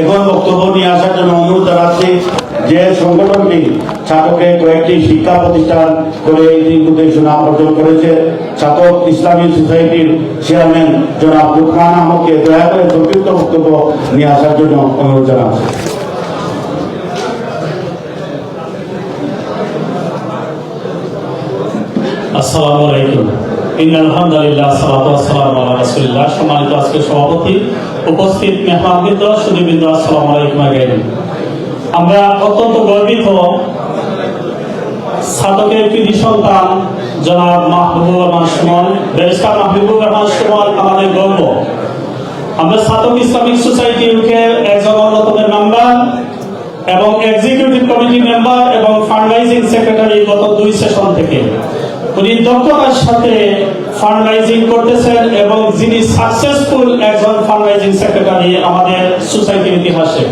এখন বক্তব্য নিয়ে আসার জন্য অনুরোধ জানাচ্ছি যে সংগঠনটি ছাত্রকে কয়েকটি শিক্ষা প্রতিষ্ঠান করে এই সুনাম অর্জন করেছে। ছাত্র ইসলামী সোসাইটির চেয়ারম্যান জনাব লুকমান আহমদকে দয়া করে সংক্ষিপ্ত বক্তব্য নিয়ে আসার জন্য অনুরোধ জানাচ্ছি। আসসালামু আলাইকুম। আমরা অত্যন্ত মেম্বার এবং এক্সিকিউটিভ কমিটি মেম্বার এবং ফান্ডরাইজিং সেক্রেটারি গত দুই সেশন থেকে। উনি দক্ষতার সাথে ফান্ডরাইজিং করতেছেন এবং যিনি সাকসেসফুল একজন ফান্ডরাইজিং সেক্রেটারি আমাদের সোসাইটির ইতিহাসে।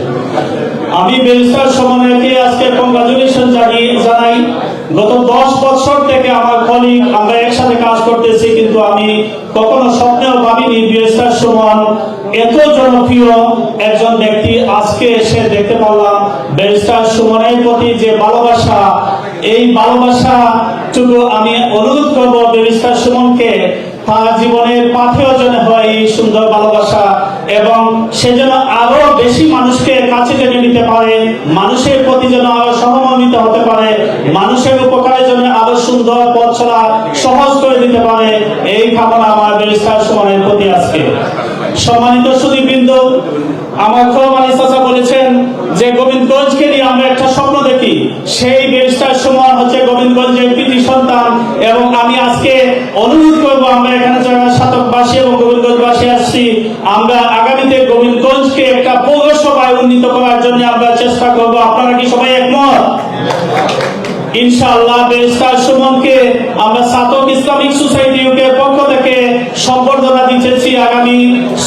আমি ব্যারিস্টার সমন্বয়কে আজকে কংগ্রাচুলেশন জানাই। গত দশ বছর থেকে আমার কলিগ আমরা একসাথে কাজ করতেছি, কিন্তু আমি কখনো স্বপ্নেও ভাবিনি ব্যারিস্টার সমান এত জনপ্রিয় একজন ব্যক্তি। আজকে এসে দেখতে পারলাম ব্যারিস্টার সুমনের প্রতি যে ভালোবাসা এই ভালোবাসা টুকু আমি অনুরোধ করব ব্যারিস্টার সুমনকে, তার জীবনের পাথেও যেন হয় এই সুন্দর ভালোবাসা এবং সে যেন আরও বেশি মানুষকে কাছে টেনে নিতে পারে, মানুষের প্রতি যেন আরও সহমর্মিত হতে পারে, মানুষের উপকারের জন্য আরও সুন্দর পথ চলা সহজ করে দিতে পারে, এই কামনা আমার ব্যারিস্টার সুমনের প্রতি আজকে। সম্মানিত সুদীবৃন্দ আমার আলী চাচা বলেছেন যে গোবিন্দগঞ্জকে নিয়ে আমরা একটা স্বপ্ন দেখি, সেই গোবিন্দগঞ্জের সন্তান, এবং আমি আজকে অনুরোধ করব, আমরা এখানে যারা এবং গোবিন্দগঞ্জবাসী আসছি, আমরা আগামীতে গোবিন্দগঞ্জকে একটা পৌরসভায় উন্নীত করার জন্য আমরা চেষ্টা করব। আপনারা কি সবাই একমত? ইনশাআল্লাহ, ব্যারিস্টার সুমনকে আমরা সাতক ইসলামিক সোসাইটি ইউকের পক্ষ থেকে সম্বর্ধনা দিতেছি আগামী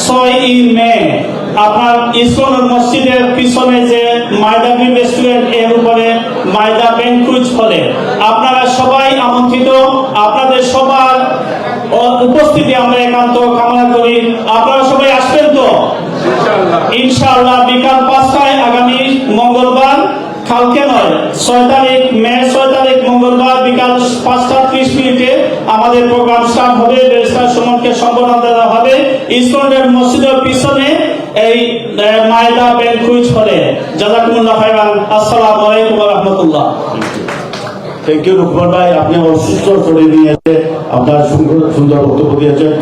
ছয় ই মে। আপনার ইসকন মসজিদের পিছনে যে গ্রিন রেস্টুরেন্ট মায়দা ব্যাংকুইজ হলে আপনারা সবাই আমন্ত্রিত আপনাদের সবার উপস্থিতি আমরা একান্ত কামনা করি। আপনারা সবাই আসবেন তো? ইনশাআল্লাহ। বিকাল পাঁচটায় আগামী মঙ্গলবার কালকে নয় ছয় তারিখ মে ছয় তারিখ মঙ্গলবার বিকাল পাঁচটা ত্রিশ মিনিটে আমাদের প্রোগ্রাম স্টার্ট হবে ব্যারিস্টার সুমনকে সম্বোধন দেওয়া হবে। ইসকনের মসজিদের পিছনে এই মায়দা ব্যাংক খুঁজ হলে জাজাকুমুল্লাহ খাইরান আসসালামু আলাইকুম ওয়া রাহমাতুল্লাহ। থ্যাংক ইউ রুকমান ভাই। আপনি অসুস্থ করে নিয়েছে আপনার সুন্দর সুন্দর বক্তব্য দিয়েছেন।